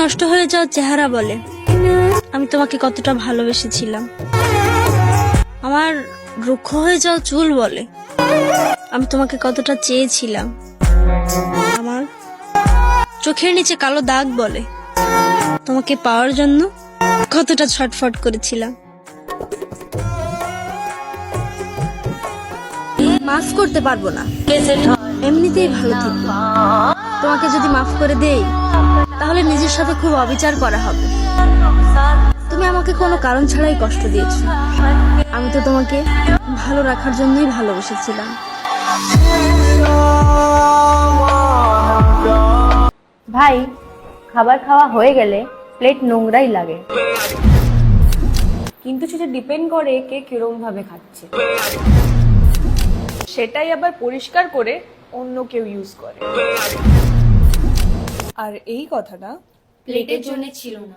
নষ্ট হয়ে যাওয়া চেহারা বলে। আমি তোমাকে কতটা ভালোবেসেছিলাম। আমার রুক্ষ হয়ে যাওয়া চুল বলে। আমি তোমাকে কতটা চেয়েছিলাম। আমার চোখের নিচে কালো দাগ বলে। তোমাকে পাওয়ার জন্য কতটা ছটফট করেছিলাম। মাফ করতে পারব না। এমনিতেই ভালো থেকো তোমাকে যদি মাফ করে দেই তাহলে নিজের সাথে খুব অবিচার করা হবে। তুমি আমাকে কোনো কারণ ছাড়াই কষ্ট দিয়েছ। আমি তো তোমাকে ভালো রাখার জন্যই ভালোবেসেছিলাম। ভাই, খাবার খাওয়া হয়ে গেলে প্লেট নোংরাই লাগে। কিন্তু সেটা ডিপেন্ড করে কে কিরম ভাবে খাচ্ছে। সেটাই আবার পরিষ্কার করে অন্য কেউ ইউজ করে। আর এই কথাটা প্লেটের জন্য ছিল না।